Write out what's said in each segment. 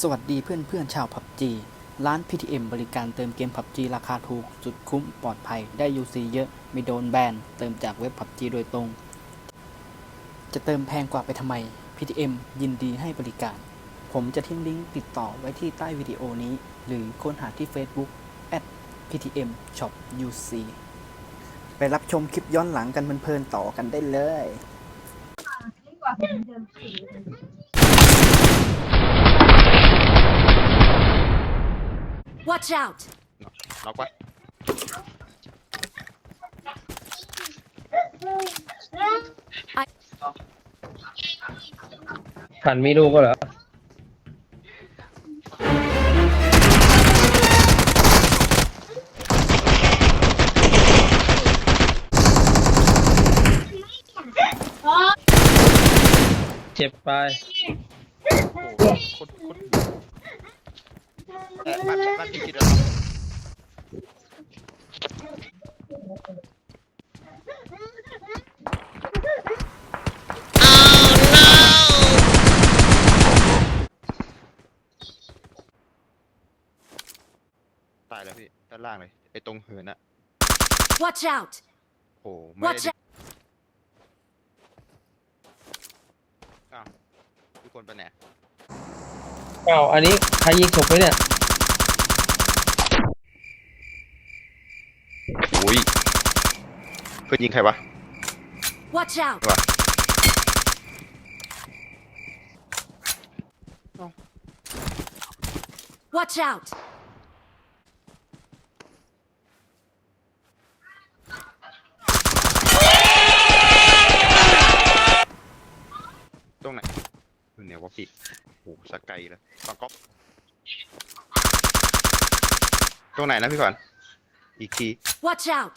สวัสดีเพื่อนเพื่อนๆชาวผับจีร้าน PTM บริการเติมเกมผับจีราคาถูก สุดคุ้มปลอดภัยได้ UC เยอะไม่โดนแบน เติมจากเว็บผับจีโดยตรง จะเติมแพงกว่าไปทำไม PTM ยินดีให้บริการ ผมจะทิ้งลิงก์ติดต่อไว้ที่ใต้วิดีโอนี้ หรือค้นหาที่ Facebook @PTM Shop UC ไปรับชมคลิปย้อนหลังกันเพลินๆต่อกันได้เลย Watch out! ล็อกไว้ฝันมีลูกก็เหรอ เจ็บไป โอ้โหโคตรโคตร เออบ้านบ้านพี่คิดแล้วตายแล้วพี่ด้านล่างเลยไอ้ตรงเหินอะ Watch out! โอ้โหไม่ได้ Watch ดิ out! อ้าวทุกคนไปไหนเอ้าอันนี้ใครยิงศพไปเนี่ย อุ้ยเพื่อนยิงใครวะ Watch out! วะ Watch out! ตรงไหนอยู่ไหนวะพี่โอ้โหสกไกลเลยฟังก๊อปตรงไหนนะพี่ก่อน อีกที Watch out!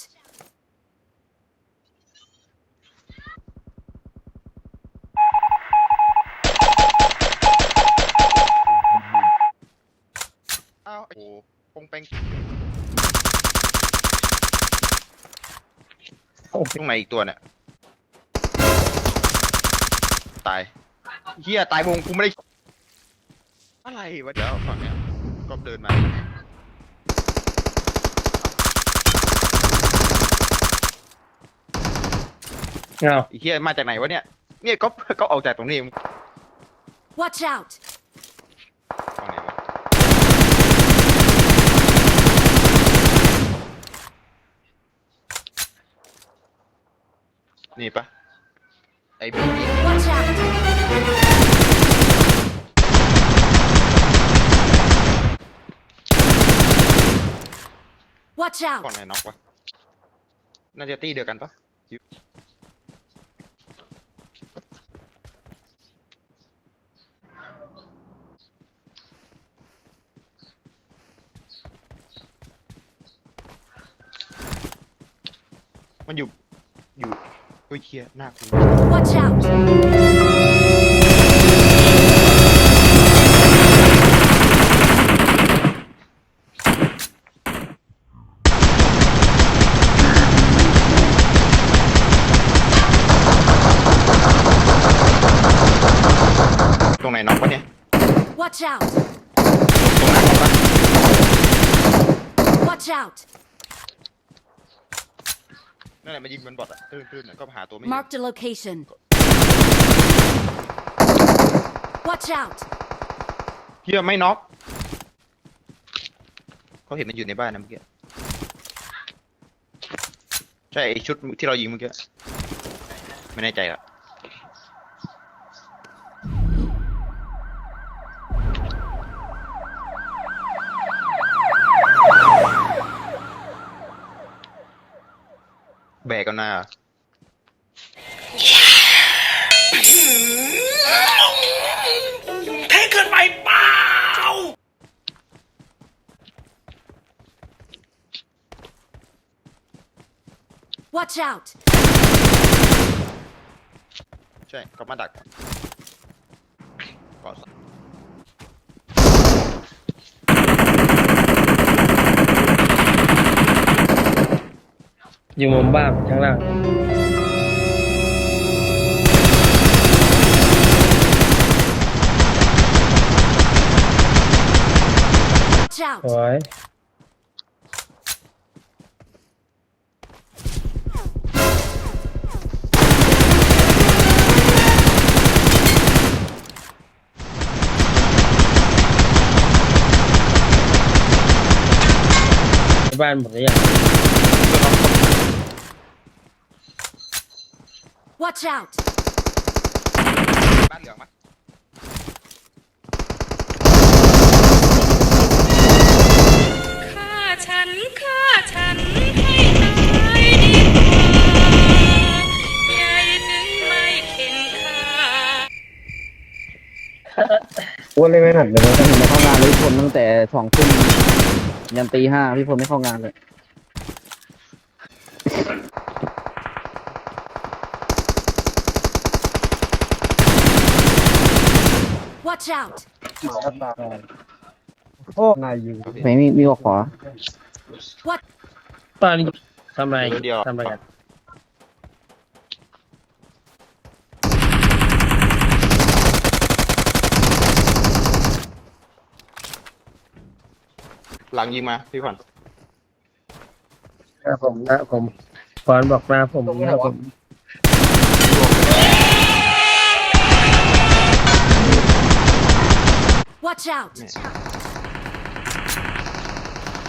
อ้าวโอ้โหปงแปงโอ้โหตรงไหนอีกตัวเนี่ย ตายเฮียตายวงกูไม่ได้ อะไรวะเดี๋ยวฝั่งเนี้ยก็เดินมา อ้าไอ้เฮียมาจากไหนวะเนี่ย เนี่ยก็ก็ออกจากตรงนี้ Watch out! ฝั่งไหนวะนี่ปะไอ้บีบี Watch out! ฝั่ Watch ง out! ไหนน็อกวะน่าจะตีเดียวกันปะ มันอยู่ อยู่เฮ้ยเคียหน้าคุณ Watch out! ตรงไหนน็อกวะเนี่ย Watch out! ตรงไหนน็อกปะ Watch out! นั่นแหละมายิงมันบอดอะตื้นๆน่ะก็หาตัวไม่เห็น Marked a location. Watch out! เฮียไม่น็อกเขาเห็นมันอยู่ในบ้านนะเมื่อกี้ใช่ไอชุดที่เรายิงเมื่อกี้ไม่แน่ใจอะ แบกกันหน้า Watch out! ใช่ก็มาดักก่อน อยู่มุมบ้านข้างล่างเ Watch out! สวยบ้านหมดหรือยัง Watch out! บ้านเหลืองมั้ยฆ่าฉันฆ่าฉันให้ตายดีกว่าใหญ่ถึงไม่เข็นค่าอ้วนเลยไม่หนักเลยนะผมไม่เข้างานเลยพี่พลตั้งแต่สองทุ่มยันตีห้าพี่พลไม่เข้างานเลย Watch out! โอ้นายยิงไม่มีมีกว่าขวาบ้านนี้ทำอะไรทำอะไรกันหลังยิงมาพี่ขวัญหน้าผมหน้าผมฟอนบอกหน้าผมหน้าผม Watch out!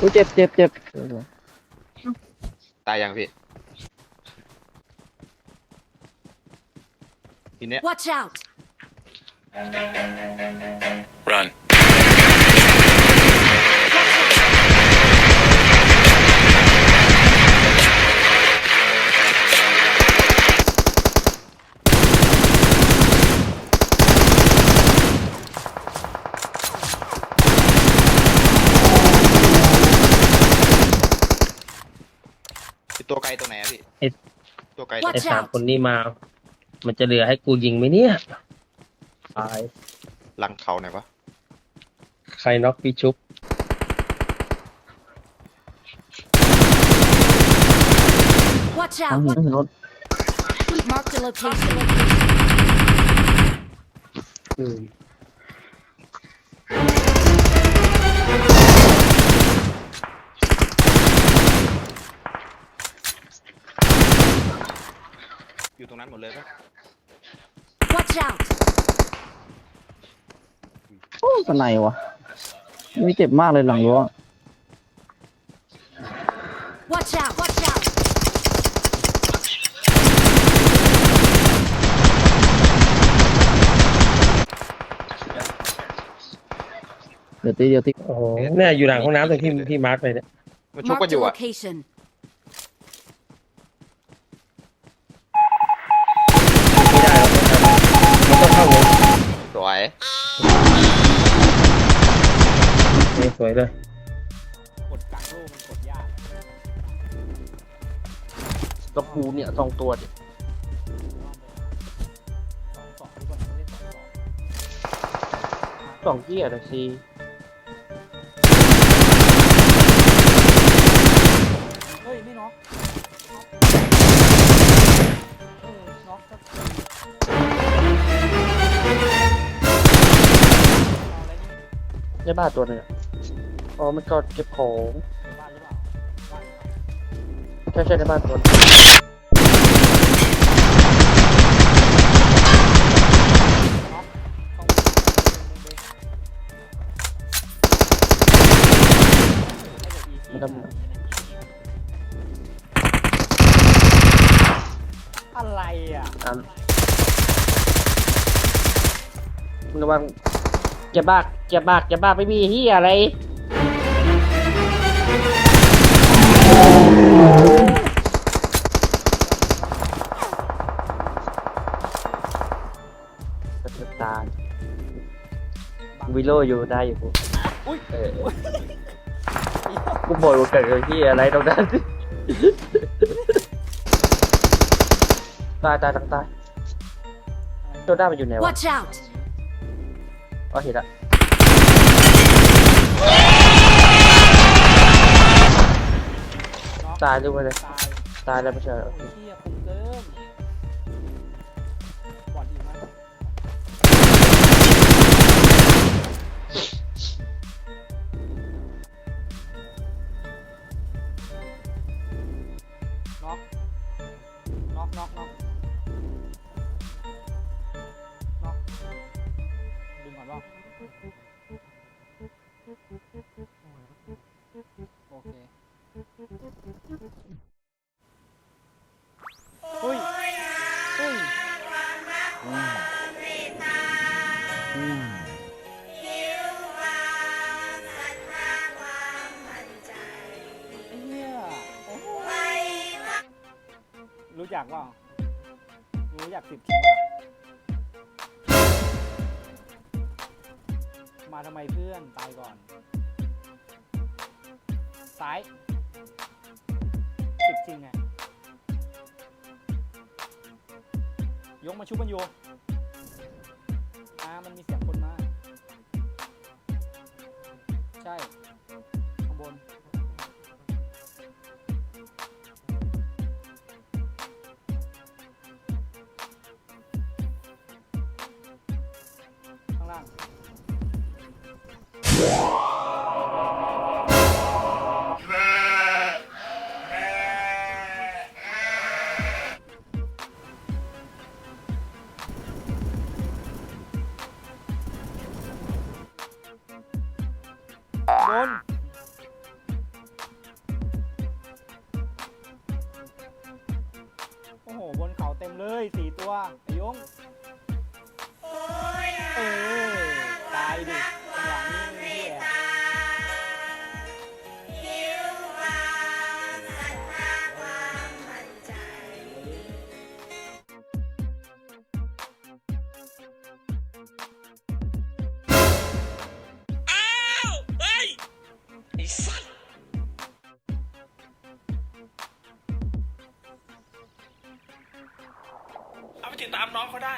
อุ้ยเจ็บเจ็บเจ็บตายยังพี่ทีเนี้ย Watch out! Run.. ตัวไหนอะพี่ตัวไกล Watch ไอ้สามคนนี้มา มันจะเหลือให้กูยิงไหมเนี่ยตายหลังเขาไหนวะใครน็อกพี่ชุบ Watch ทั้ง out! หินทั้งรถ Mark the location. อืม นั้นหมดเลยปะ Watch out! โอ้สไนวะมีเจ็บมากเลยหลังรั้ว Watch out! Watch out! เดี๋ยวตีเดียวตีโอ้โหเนี่ยอยู่หลังห้องน้ำตรงที่ที่มาร์กเลยเนี่ยมันชุบ Mark กันอ the ยู่อะ location. ไม่ได้หรอกมันต้องเข้าวง สวยนี่สวยเลยกดกลางโลกมันกดยากกระปูเนี่ยสองตัวดิสองสองทุกคนไม่ได้สองสองสองเกียร์นะซี ในบ้านตัวหนึงอะอ๋อมันก็เก็บของในบ้านหรือเปล่าบ้านหรือเปล่าใช่ใช่ในบ้านตัวหนึ่งมันทำอะไรอะ อันมึงระวัง เจ็บมากเจ็บมากเจ็บมากไม่มีเฮียอะไรกระเทือบตาวิโลอยู่ได้อยู่กูอุ้ยเออกูบ่นว่าเกิดอะไรที่อะไรตรงนั้นตายตายตายตายโจด้ามันอยู่ไหนวะ Watch out! อ๋อเห็นละตายด้วยเลยตายตายแล้วไม่ใช่หรอยอก รู้จักว่ารู้จักสิบคิงป่ะมาทำไมเพื่อนตายก่อน ซ้ายสิบจริงไงยกมาชุบมันโยอ่ มันมีเสียงคนมา ใช่ ข้างบน ข้างล่าง เขาเต็มเลยสี่ตัวไอ้ยงเออตายดิามน้องเขาได้